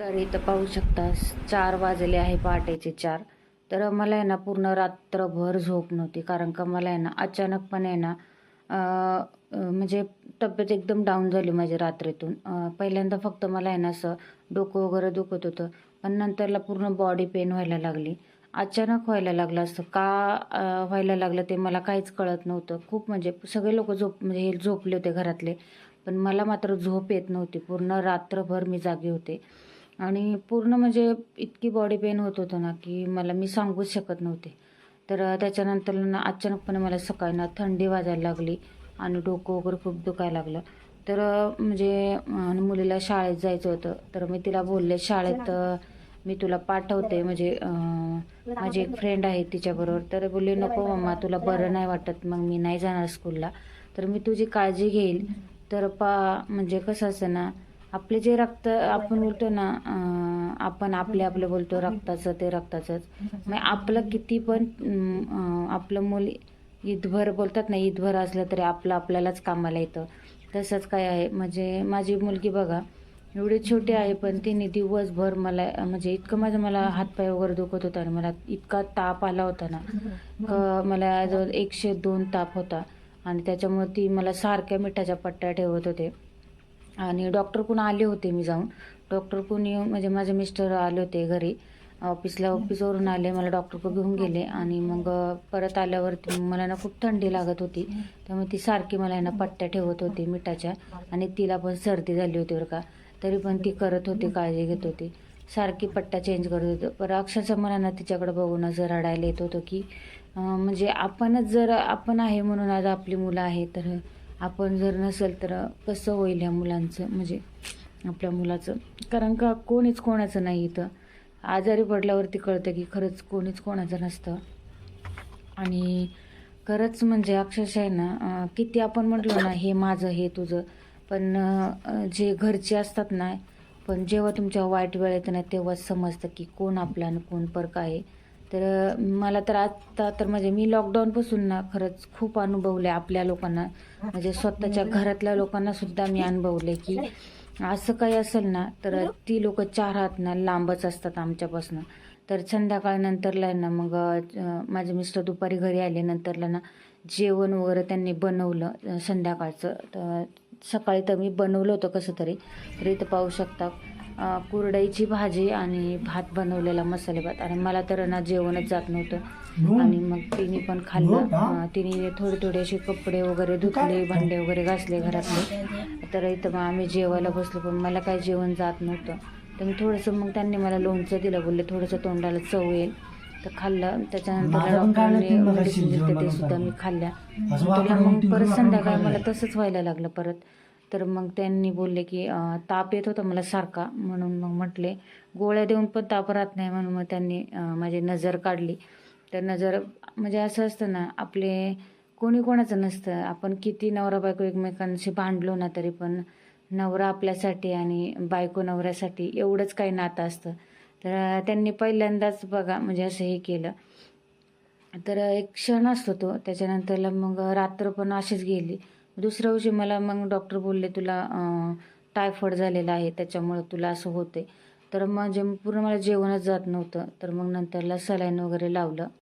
तर इथं पाहू शकता चार वाजले आहे पहाटेचे चार. तर मला आहे ना पूर्ण रात्रभर झोप नव्हती कारण का मला आहे ना अचानकपणे आहे ना म्हणजे तब्येत एकदम डाऊन झाली माझी रात्रीतून. पहिल्यांदा फक्त मला आहे ना असं डोकं वगैरे दुखत होतं पण नंतरला पूर्ण बॉडी पेन व्हायला लागली. अचानक व्हायला लागलं असं का व्हायला लागलं ते मला काहीच कळत नव्हतं. खूप म्हणजे सगळे लोक झोप म्हणजे हे झोपले होते घरातले पण मला मात्र झोप येत नव्हती. पूर्ण रात्रभर मी जागी होते. आणि पूर्ण म्हणजे इतकी बॉडी पेन होत होतं ना की मला मी सांगूच शकत नव्हते. तर त्याच्यानंतर ना अचानकपणे मला सकाळी ना थंडी वाजायला लागली आणि डोकं वगैरे खूप दुखायला लागलं. तर म्हणजे मुलीला शाळेत जायचं होतं. तर मी तिला बोलले शाळेत मी तुला पाठवते. म्हणजे माझी एक फ्रेंड आहे तिच्याबरोबर. तर बोलली नको मम्मा तुला बरं नाही वाटत. मग मी नाही जाणार स्कूलला तर मी तुझी काळजी घेईल. तर पा म्हणजे कसं असतं ना आपले जे रक्त आपण बोलतो ना आपण आपले आपले बोलतो रक्ताचं ते रक्ताचंच. मग आपलं किती पण आपलं मूल ईदभर बोलतात ना ईदभर असलं तरी आपलं आपल्यालाच कामाला येतं. तसंच काय आहे म्हणजे माझी मुलगी बघा एवढी छोटी आहे पण तिने दिवसभर मला म्हणजे इतकं माझं मला हातपाय वगैरे दुखत होता आणि मला इतका ताप आला होता ना मला जवळ एकशे दोन ताप होता. आणि त्याच्यामुळे ती मला सारख्या मिठाच्या पट्ट्या ठेवत होते. आणि डॉक्टर कोण आले होते मी जाऊन. डॉक्टर कोण येऊन म्हणजे माझे मिस्टर आले होते घरी. ऑफिसला ऑफिसवरून आले मला डॉक्टर घेऊन गेले आणि मग परत आल्यावरती मला ना खूप थंडी लागत होती. त्यामुळे ती सारखी मला आहे ना पट्ट्या ठेवत होती मिठाच्या आणि तिला पण सर्दी झाली होती बरं का. तरी पण ती करत होती काळजी घेत होती. सारखी पट्ट्या चेंज करत होती. पण अक्षरशः मला ना तिच्याकडे बघून असं रडायला येत होतं की म्हणजे आपणच जर आपण आहे म्हणून आज आपली मुलं आहे तर आपण जर नसेल तर कसं होईल ह्या मुलांचं? म्हणजे आपल्या मुलाचं? कारण का कोणीच कोणाचं नाही इथं. आजारी पडल्यावरती कळतं की खरंच कोणीच कोणाचं नसतं. आणि खरंच म्हणजे अक्षरशः आहे ना किती आपण म्हटलं ना हे माझं हे तुझं. पण जे घरचे असतात ना पण जेव्हा तुमच्या वाईट वेळ येतं ना तेव्हाच समजतं की कोण आपला आणि कोण परका आहे. तर मला तर आता तर म्हणजे मी लॉकडाऊनपासून ना खरंच खूप अनुभवले आपल्या लोकांना. म्हणजे स्वतःच्या घरातल्या लोकांना सुद्धा मी अनुभवले की असं काही असेल ना तर ती लोक चार हात ना लांबच असतात आमच्यापासून. तर संध्याकाळनंतरला ना मग माझे मिस्टर दुपारी घरी आले नंतरला ना जेवण वगैरे त्यांनी बनवलं संध्याकाळचं. तर सकाळी तर मी बनवलं होतं कसं तरी. तर इथं पाहू शकता कुरडईची भाजी आणि भात बनवलेला मसाले भात. आणि मला तर ना जेवणच जात नव्हतं. आणि मग तिने पण खाल्लं. तिने थोडे थोडे असे कपडे वगैरे धुतले भांडे वगैरे घासले घरातले. तर इथं मग आम्ही जेवायला बसलो पण मला काय जेवण जात नव्हतं. तर मी थोडंसं मग त्यांनी मला लोणचं दिलं. बोलले थोडंसं तोंडाला चव येईल. तर खाल्लं. त्याच्यानंतर डॉक्टरांनी मेडिसिन दिलं ते सुद्धा मी. खाल्ल्या. मग परत संध्याकाळी मला. तसंच व्हायला लागलं परत. तर मग त्यांनी बोलले की ताप येत होता मला सारखा. म्हणून मग म्हटले गोळ्या देऊन पण ताप राहत नाही. म्हणून मग त्यांनी माझी नजर काढली. तर नजर म्हणजे असं असतं ना आपले कोणी कोणाचं नसतं. आपण किती नवरा बायको एकमेकांशी भांडलो ना तरी पण नवरा आपल्यासाठी आणि बायको नवऱ्यासाठी एवढंच काही नातं असतं. तर त्यांनी पहिल्यांदाच बघा म्हणजे असं हे केलं. तर एक क्षण असतो तो. त्याच्यानंतरला मग रात्र पण अशीच गेली. दुसऱ्या दिवशी मला मग डॉक्टर बोलले तुला टायफॉइड झालेला आहे त्याच्यामुळं तुला असं होते तर मग जे पूर्ण मला जेवणच जात नव्हतं. तर मग नंतरला सलाईन वगैरे लावलं.